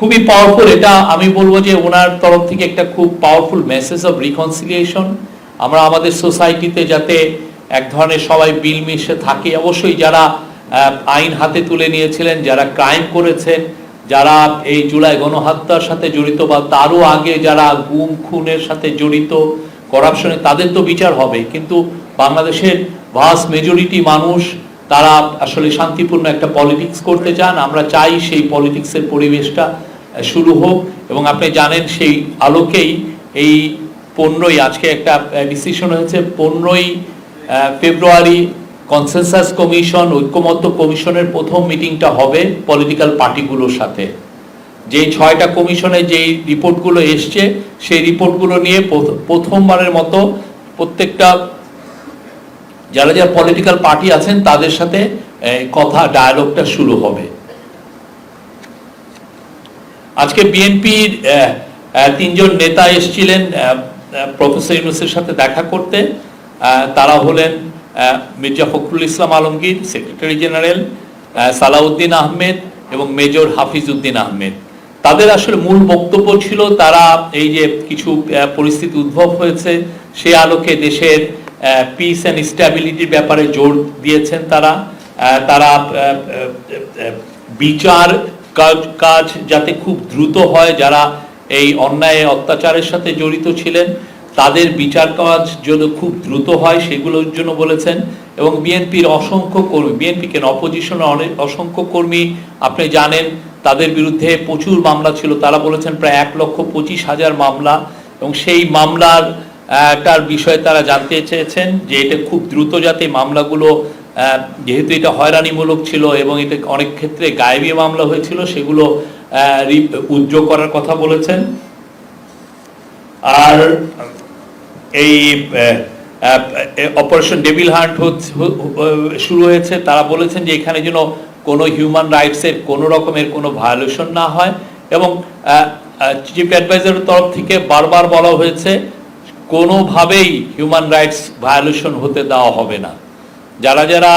খুবই পাওয়ারফুল এটা আমি বলব যে ওনার তরফ থেকে একটা খুব পাওয়ারফুল মেসেজ অফ রিকনসিলিয়েশন আমরা আমাদের সোসাইটিতে যাতে এক ধরনের সবাই বিল মিশে থাকে। অবশ্যই যারা আইন হাতে তুলে নিয়েছিলেন, যারা ক্রাইম করেছেন যারা এই জুলাই গণহত্যার সাথে জড়িত বা তারও আগে যারা গুম, খুনের সাথে জড়িত করাপশনে তাদের তো বিচার হবে। কিন্তু বাংলাদেশের ভাস মেজরিটি মানুষ, তারা আসলে শান্তিপূর্ণ একটা পলিটিক্স করতে চান। আমরা চাই সেই পলিটিক্সের পরিবেশটা শুরু হোক এবং আপনি জানেন সেই আলোকেই এই পনেরোই, আজকে একটা ডিসিশন হয়েছে। পনেরোই ফেব্রুয়ারি কনসেনসাস কমিশন ঐক্যমত্য কমিশনের প্রথম মিটিংটা হবে পলিটিক্যাল পার্টিগুলোর সাথে। যে ছয়টা কমিশনে যেই রিপোর্টগুলো এসছে, সেই রিপোর্টগুলো নিয়ে প্রথ- প্রথমবারের মতো প্রত্যেকটা যারা যারা পলিটিক্যাল পার্টি আছেন, তাদের সাথে কথা ডায়ালগটা শুরু হবে। আজকে বিএনপির তিনজন নেতা এসেছিলেন প্রফেসর ইউনুসের সাথে দেখা করতে। তারা হলেন মির্জা ফখরুল ইসলাম আলমগীর, সেক্রেটারি জেনারেল সালাউদ্দিন আহমেদ এবং মেজর হাফিজ উদ্দিন আহমেদ। তাদের আসলে মূল বক্তব্য ছিল তারা এই যে কিছু পরিস্থিতি উদ্ভব হয়েছে, সে আলোকে দেশের পিস অ্যান্ড স্ট্যাবিলিটির ব্যাপারে জোর দিয়েছেন তারা। তারা বিচার কাজ যাতে খুব দ্রুত হয় যারা এই অন্যায় অত্যাচারের সাথে জড়িত ছিলেন, তাদের বিচার কাজ যেন খুব দ্রুত হয় সেগুলোর জন্য বলেছেন এবং বিএনপির অসংখ্য কর্মী, বিএনপি কেন অপোজিশনের অনেক অসংখ্য কর্মী আপনি জানেন, তাদের বিরুদ্ধে প্রচুর মামলা ছিল, তারা বলেছেন প্রায় এক লক্ষ পঁচিশ হাজার মামলা এবং সেই মামলার তার বিষয়ে তারা জানতে চেয়েছেন যে এটা খুব দ্রুত যাতে মামলাগুলো যেহেতু এটা হয়রানিমূলক ছিল এবং এটা অনেক ক্ষেত্রে গায়েবী মামলা হয়েছিল, সেগুলো রি- করার কথা বলেছেন। আর এই অপারেশন ডেভিল হান্ট শুরু হয়েছে। তারা বলেছেন যে এখানে যেন কোনো হিউম্যান রাইটসের কোনো রকমের কোনো ভায়োলেশন না হয় এবং চিফ অ্যাডভাইজারের তরফ থেকে বারবার বলা হয়েছে, কোনোভাবেই হিউম্যান রাইটস ভায়োলেশন হতে দেওয়া হবে না। যারা যারা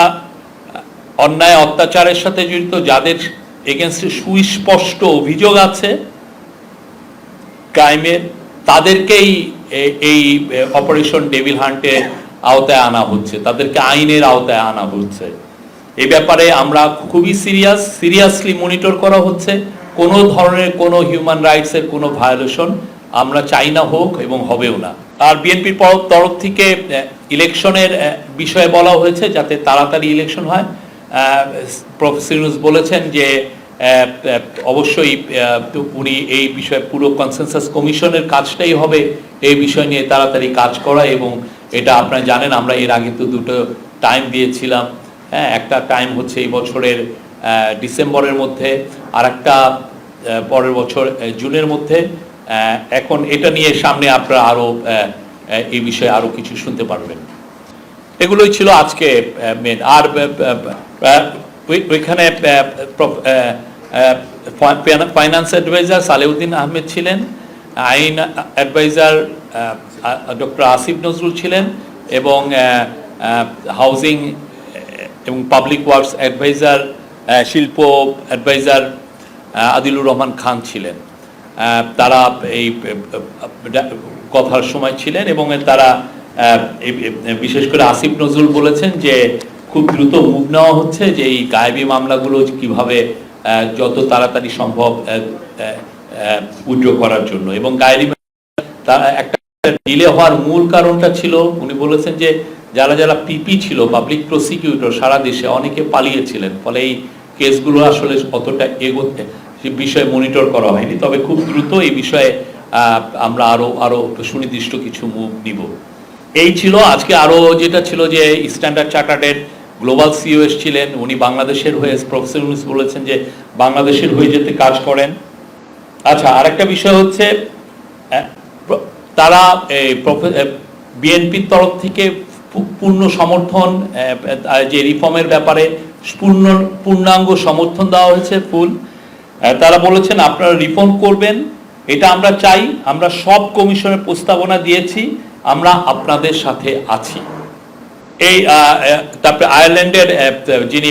অন্যায় অত্যাচারের সাথে জড়িত, যাদের এগেনস্টে সুস্পষ্ট অভিযোগ আছে ক্রাইমের, তাদেরকেই এই অপারেশন ডেভিল হান্টের আওতায় আনা হচ্ছে। তাদেরকে আইনের আওতায় আনা হচ্ছে। এ ব্যাপারে আমরা খুবই সিরিয়াস, সিরিয়াসলি মনিটর করা হচ্ছে। কোনো ধরনের কোনো হিউম্যান রাইটসের কোনো ভায়োলেশন আমরা চাই না হোক এবং হবেও না। আর বিএনপির তরফ থেকে ইলেকশনের বিষয়ে বলা হয়েছে যাতে তাড়াতাড়ি ইলেকশন হয়। প্রফেসর ইউনুস বলেছেন যে অবশ্যই উনি এই বিষয়ে পুরো কনসেনসাস কমিশনের কাজটাই হবে এই বিষয় নিয়ে তাড়াতাড়ি কাজ করা এবং এটা আপনারা জানেন, আমরা এর আগে তো দুটো টাইম দিয়েছিলাম। হ্যাঁ একটা টাইম হচ্ছে এই বছরের ডিসেম্বরের মধ্যে আর একটা পরের বছর জুনের মধ্যে। এখন এটা নিয়ে সামনে আপনারা আরও এই বিষয়ে আরও কিছু শুনতে পারবেন। এগুলোই ছিল আজকে মেন আর ওইখানে ফাইন্যান্স অ্যাডভাইজার সালেউদ্দিন আহমেদ ছিলেন, আইন অ্যাডভাইজার ডক্টর আসিফ নজরুল ছিলেন এবং হাউজিং এবং পাবলিক ওয়ার্কস অ্যাডভাইজার শিল্প অ্যাডভাইজার আদিলুর রহমান খান ছিলেন। তারা এই কথার সময় ছিলেন এবং তারা বিশেষ করে আসিফ নজরুল বলেছেন যে খুব দ্রুত মুভ নেওয়া হচ্ছে যে এই গায়েবী মামলাগুলো কীভাবে যত তাড়াতাড়ি সম্ভব উজ্জ্ব করার জন্য। এবং গায়েবী তারা একটা ডিলে হওয়ার মূল কারণটা ছিল, উনি বলেছেন যে যারা যারা পিপি ছিল পাবলিক প্রসিকিউটর সারা দেশে অনেকে পালিয়েছিলেন। ফলে এই কেসগুলো আসলে অতটা এগোতে বিষয়ে মনিটর করা হয়নি। তবে খুব দ্রুত এই বিষয়ে আমরা আরও আরও সুনির্দিষ্ট কিছু মুভ নিব এই ছিল, আজকে আরও যেটা ছিল যে স্ট্যান্ডার্ড চার্টার্ডের গ্লোবাল সিও এসেছিলেন, উনি বাংলাদেশের হয়ে প্রফেসর ইউনুস বলেছেন যে বাংলাদেশের হয়ে যেতে কাজ করেন। আচ্ছা আরেকটা বিষয় হচ্ছে তারা বিএনপির তরফ থেকে পূর্ণ সমর্থন যে রিফর্মের ব্যাপারে পূর্ণ, পূর্ণাঙ্গ সমর্থন দেওয়া হয়েছে, ফুল। তারা বলেছেন, আপনারা রিফর্ম করবেন এটা আমরা চাই, আমরা সব কমিশনের প্রস্তাবনা দিয়েছি, আমরা আপনাদের সাথে আছি। এই তারপরে আয়ারল্যান্ডের যিনি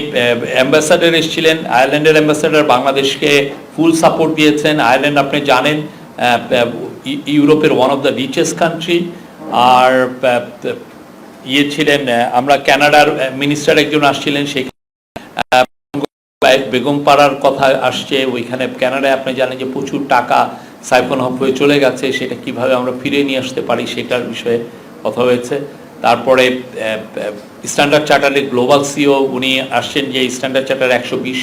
অ্যাম্বাসাডার এসেছিলেন, আয়ারল্যান্ডের অ্যাম্বাসাডার বাংলাদেশকে ফুল সাপোর্ট দিয়েছেন। আয়ারল্যান্ড, আপনি জানেন ইউরোপের one of the richest country আর ইয়ে ছিলেন আমরা কানাডার মিনিস্টার একজন আসছিলেন সেই বেগম পাড়ার কথা আসছে, ওইখানে কানাডায় আপনি জানেন যে প্রচুর টাকা সাইফন হফ হয়ে চলে গেছে, সেটা কীভাবে আমরা ফিরে নিয়ে আসতে পারি সেটার বিষয়ে কথা হয়েছে। তারপরে স্ট্যান্ডার্ড চার্টারের গ্লোবাল সিও উনি আসছেন যে স্ট্যান্ডার্ড চার্টার একশো বিশ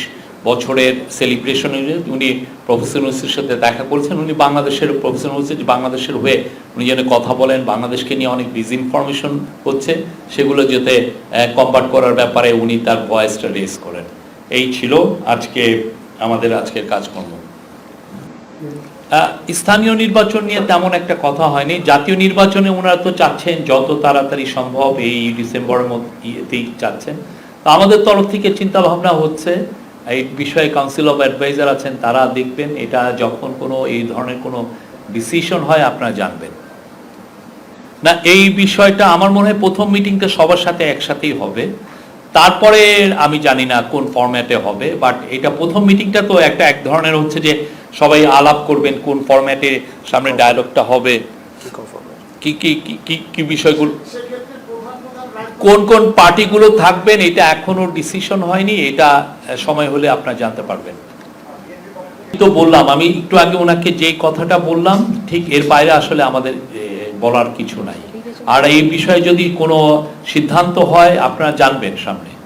বছরের সেলিব্রেশন উনি প্রফেসর ইউনুসের সাথে দেখা করেছেন। উনি বাংলাদেশের প্রফেসর ইউনুসের বাংলাদেশের হয়ে উনি যেন কথা বলেন, বাংলাদেশকে নিয়ে অনেক ডিসইনফরমেশন হচ্ছে, সেগুলো যাতে কম্বাট করার ব্যাপারে উনি তার ভয়েসটা রেজ করেন। এই ছিল আজকে, আমাদের আজকের কাজকর্ম। স্থানীয় নির্বাচন নিয়ে তেমন একটা কথা হয়নি। জাতীয় নির্বাচনে ওনারা তো চাচ্ছেন যত তাড়াতাড়ি সম্ভব এই ডিসেম্বরের মধ্যেই চাচ্ছেন। তো আমাদের তরফ থেকে চিন্তা ভাবনা হচ্ছে, এই বিষয়ে কাউন্সিল অফ অ্যাডভাইজার আছেন, তারা দেখবেন এটা যখন কোনো এই ধরনের কোনো ডিসিশন হয়, আপনারা জানবেন। না, এই বিষয়টা আমার মনে হয় প্রথম মিটিংটা সবার সাথে একসাথেই হবে। তারপরে আমি জানি না কোন ফরম্যাটে হবে বাট এটা প্রথম মিটিংটা তো একটা এক ধরনের হচ্ছে যে সবাই আলাপ করবেন কোন ফরম্যাটে সামনে ডায়ালগটা হবে। কি কি কি- কি বিষয়গুলো? কোন কোন পার্টিগুলো থাকবেন এটা এখনও ডিসিশন হয়নি এটা সময় হলে আপনারা জানতে পারবেন। তো বললাম আমি একটু আগে ওনাকে যে কথাটা বললাম ঠিক এর বাইরে আসলে আমাদের বলার কিছু নাই। আর এই বিষয়ে যদি কোনো সিদ্ধান্ত হয় আপনারা জানবেন সামনে।